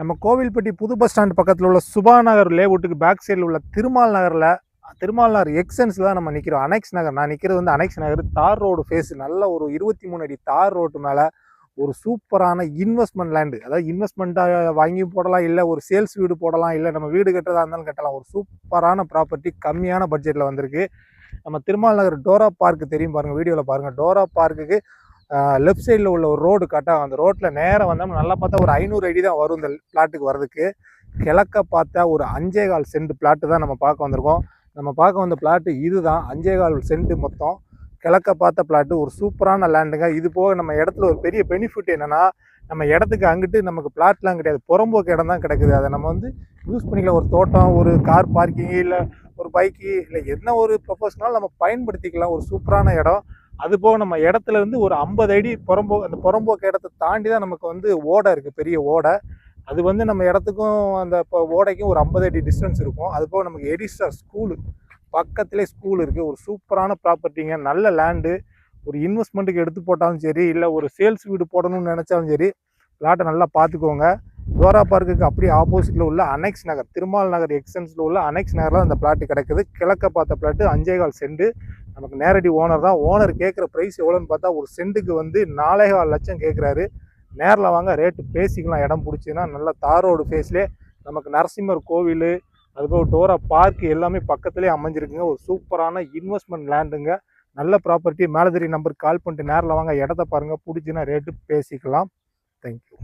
நம்ம கோவில்பட்டி புது bus stand பக்கத்தில் உள்ள சுபா நகர் லேவுட்டுக்கு பேக் சைடில் உள்ள திருமால் நகரில் திருமால் நகர் எக்ஸன்ஸில் தான் நம்ம நிற்கிறோம் அனெக்ஸ் நகர். நான் நிற்கிறது வந்து அனெக்ஸ் நகர். தார் ரோடு ஃபேஸ் நல்ல ஒரு இருபத்தி மூணு அடி தார் ரோட்டு மேலே ஒரு சூப்பரான இன்வெஸ்ட்மெண்ட் லேண்டு அதாவது இன்வெஸ்ட்மெண்ட்டாக வாங்கி போடலாம் இல்லை ஒரு சேல்ஸ் வீடு போடலாம் இல்லை நம்ம வீடு கட்டுறதா இருந்தாலும் கட்டலாம். ஒரு சூப்பரான ப்ராப்பர்ட்டி கம்மியான பட்ஜெட்டில் வந்திருக்கு. நம்ம திருமால் நகர் டோரா பார்க் தெரியும் பாருங்கள் வீடியோவில் பாருங்கள் டோரா பார்க்குக்கு லெஃப்ட் சைடில் உள்ள ஒரு ரோடு கட்டாக அந்த ரோட்டில் நேரம் வந்தோம் நல்லா பார்த்தா ஒரு ஐநூறு அடி தான் வரும் இந்த பிளாட்டுக்கு வர்றதுக்கு. கிழக்க பார்த்தா ஒரு அஞ்சே கால் சென்ட் பிளாட்டு தான் நம்ம பார்க்க வந்திருக்கோம். நம்ம பார்க்க வந்த பிளாட்டு இதுதான். அஞ்சே கால் சென்ட் மொத்தம். கிழக்க பார்த்த பிளாட்டு ஒரு சூப்பரான லேண்டுங்க இது போக நம்ம இடத்துல ஒரு பெரிய பெனிஃபிட் என்னென்னா நம்ம இடத்துக்கு அங்கிட்டு நமக்கு பிளாட்லாம் கிடையாது. புறம்போக்கு இடம் தான் கிடைக்குது. அதை நம்ம வந்து யூஸ் பண்ணிக்கலாம். ஒரு தோட்டம் ஒரு கார் பார்க்கிங் இல்லை ஒரு பைக்கு இல்லை என்ன ஒரு ப்ரொஃபஷனாலும் நம்ம பயன்படுத்திக்கலாம். ஒரு சூப்பரான இடம். அது போக நம்ம இடத்துல இருந்து ஒரு ஐம்பது அடி புறம்போ அந்த புறம்போக்கு இடத்த தாண்டி தான் நமக்கு வந்து ஓடை இருக்குது பெரிய ஓடை. அது வந்து நம்ம இடத்துக்கும் அந்த இப்போ ஓடைக்கும் ஒரு ஐம்பது அடி டிஸ்டன்ஸ் இருக்கும். அது போக நமக்கு எடிஸ்டர் ஸ்கூலு பக்கத்திலே ஸ்கூல் இருக்குது ஒரு சூப்பரான ப்ராப்பர்ட்டிங்க நல்ல லேண்டு ஒரு இன்வெஸ்ட்மெண்ட்டுக்கு எடுத்து போட்டாலும் சரி இல்லை ஒரு சேல்ஸ் வீடு போடணும்னு நினச்சாலும் சரி பிளாட்டை நல்லா பார்த்துக்கோங்க. டோரா பார்க்குக்கு அப்படியே ஆப்போசிட்டில் உள்ள அனெக்ஸ் நகர் திருமால் நகர் எக்ஸ்டென்ஸில் உள்ள அனெக்ஸ் நகரில் அந்த பிளாட்டு கிடைக்குது. கிழக்க பார்த்த பிளாட்டு அஞ்சேகால் செண்டு. நமக்கு நேரடி ஓனர் தான். ஓனர் கேட்குற ப்ரைஸ் எவ்வளோன்னு பார்த்தா ஒரு சென்ட்டுக்கு வந்து நாலேகால் லட்சம் கேட்குறாரு நேரில் வாங்க ரேட்டு பேசிக்கலாம். இடம் பிடிச்சின்னா நல்ல தாரோடு ஃபேஸ்லே நமக்கு நரசிம்மர் கோவில் அதுபோக டோரா பார்க் எல்லாமே பக்கத்துலேயே அமைஞ்சிருக்குங்க. ஒரு சூப்பரான இன்வெஸ்ட்மெண்ட் லேண்டுங்க நல்ல ப்ராப்பர்ட்டி மேலதிரி நம்பருக்கு கால் பண்ணிட்டு நேரில் வாங்க. இடத்த பாருங்கள் பிடிச்சின்னா ரேட்டு பேசிக்கலாம். தேங்க்யூ